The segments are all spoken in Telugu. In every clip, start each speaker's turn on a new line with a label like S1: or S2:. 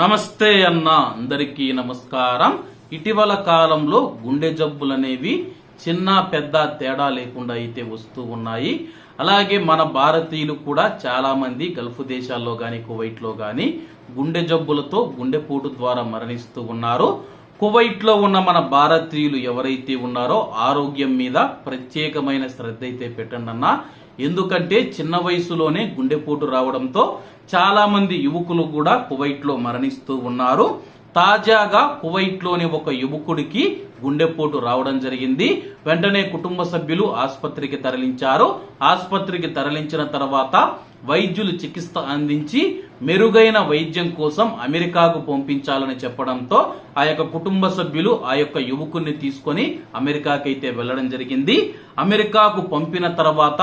S1: నమస్తే అన్న అందరికీ నమస్కారం. ఇటీవల కాలంలో గుండె జబ్బులు అనేవి చిన్న పెద్ద తేడా లేకుండా అయితే వస్తూ ఉన్నాయి. అలాగే మన భారతీయులు కూడా చాలా మంది గల్ఫ్ దేశాల్లో కానీ కువైట్లో కానీ గుండె జబ్బులతో గుండెపోటు ద్వారా మరణిస్తూ ఉన్నారు. కువైట్లో ఉన్న మన భారతీయులు ఎవరైతే ఉన్నారో ఆరోగ్యం మీద ప్రత్యేకమైన శ్రద్ధ అయితే పెట్టండి అన్న. ఎందుకంటే చిన్న వయసులోనే గుండెపోటు రావడంతో చాలా మంది యువకులు కూడా కువైట్లో మరణిస్తూ ఉన్నారు. తాజాగా కువైట్లోని ఒక యువకుడికి గుండెపోటు రావడం జరిగింది. వెంటనే కుటుంబ సభ్యులు ఆసుపత్రికి తరలించారు. ఆసుపత్రికి తరలించిన తర్వాత వైద్యులు చికిత్స అందించి మెరుగైన వైద్యం కోసం అమెరికాకు పంపించాలని చెప్పడంతో ఆ యొక్క కుటుంబ సభ్యులు ఆ యొక్క యువకుడిని తీసుకొని అమెరికాకైతే వెళ్ళడం జరిగింది. అమెరికాకు పంపిన తర్వాత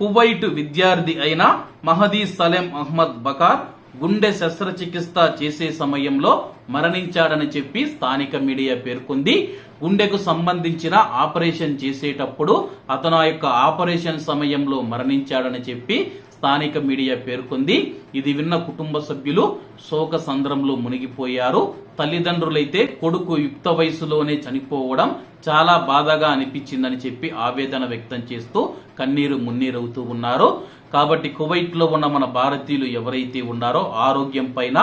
S1: కువైట్ విద్యార్థి అయిన మహదీ సలేం అహ్మద్ బకార్ గుండె శస్త్రచికిత్స చేసే సమయంలో మరణించాడని చెప్పి స్థానిక మీడియా పేర్కొంది. గుండెకు సంబంధించిన ఆపరేషన్ చేసేటప్పుడు అతను ఆ యొక్క ఆపరేషన్ సమయంలో మరణించాడని చెప్పి స్థానిక మీడియా పేర్కొంది. ఇది విన్న కుటుంబ సభ్యులు శోక సంద్రంలో మునిగిపోయారు. తల్లిదండ్రులైతే కొడుకు యుక్త వయసులోనే చనిపోవడం చాలా బాధగా అనిపించిందని చెప్పి ఆవేదన వ్యక్తం చేస్తూ కన్నీరు మున్నీరవుతూ ఉన్నారు. కాబట్టి కువైట్లో ఉన్న మన భారతీయులు ఎవరైతే ఉన్నారో ఆరోగ్యం పైన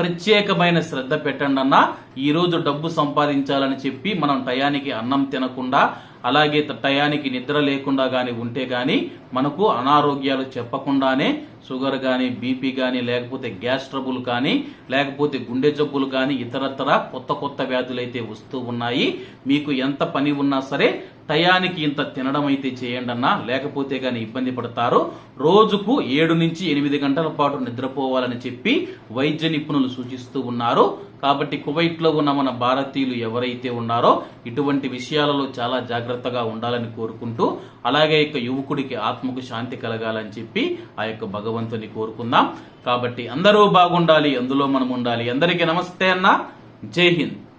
S1: ప్రత్యేకమైన శ్రద్ధ పెట్టండి అన్న ఈరోజు డబ్బు సంపాదించాలని చెప్పి మనం టయానికి అన్నం తినకుండా అలాగే టయానికి నిద్ర లేకుండా గాని ఉంటే గాని మనకు అనారోగ్యాలు చెప్పకుండానే షుగర్ కానీ బీపీ కానీ లేకపోతే గ్యాస్ ట్రబుల్ కానీ లేకపోతే గుండె జబ్బులు కానీ ఇతరత్ర కొత్త కొత్త వ్యాధులు అయితే వస్తూ ఉన్నాయి. మీకు ఎంత పని ఉన్నా సరే టయానికి ఇంత తినడం అయితే చేయండి అన్నా లేకపోతే కానీ ఇబ్బంది పడతారు. రోజుకు ఏడు నుంచి ఎనిమిది గంటల పాటు నిద్రపోవాలని చెప్పి వైద్య నిపుణులు సూచిస్తూ ఉన్నారు. కాబట్టి కువైట్లో ఉన్న మన భారతీయులు ఎవరైతే ఉన్నారో ఇటువంటి విషయాలలో చాలా జాగ్రత్తగా ఉండాలని కోరుకుంటూ అలాగే యొక్క యువకుడికి ఆత్మకు శాంతి కలగాలని చెప్పి ఆ యొక్క భగవంతుని కోరుకుందాం. కాబట్టి అందరూ బాగుండాలి అందులో మనం ఉండాలి. అందరికీ నమస్తే అన్న. జై హింద్.